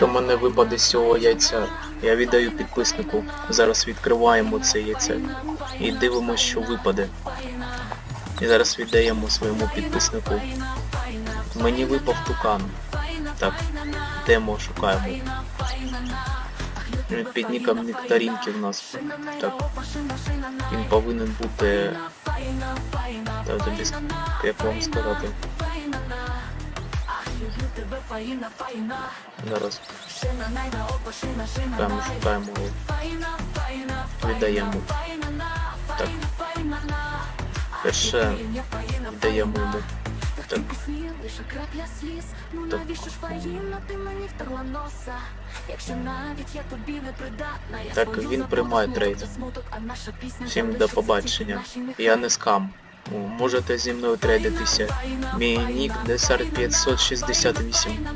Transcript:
В мене випаде з цього яйця. Я віддаю підписнику. Зараз відкриваємо це яйце. І дивимося, що випаде. І зараз віддаємо своєму підписнику. Мені випав тукан. Так, йдемо, шукаємо. Він Під ніком нектарінки в нас. Так. Він повинен бути. Та тобі ск- як вам сказати. Зараз. Шукаємо, шукаємо. Віддаємо. Так. Перше віддаємо йому. Так. Лише крапля сліз, ну навіщо ж фаїна, ти мені втерла носа Якщо навіть я тобі не придатна, я Так, він приймає трейд. Всім до побачення. Я не скам. Можете зі мною трейдитися. Мій нік Десарт 568.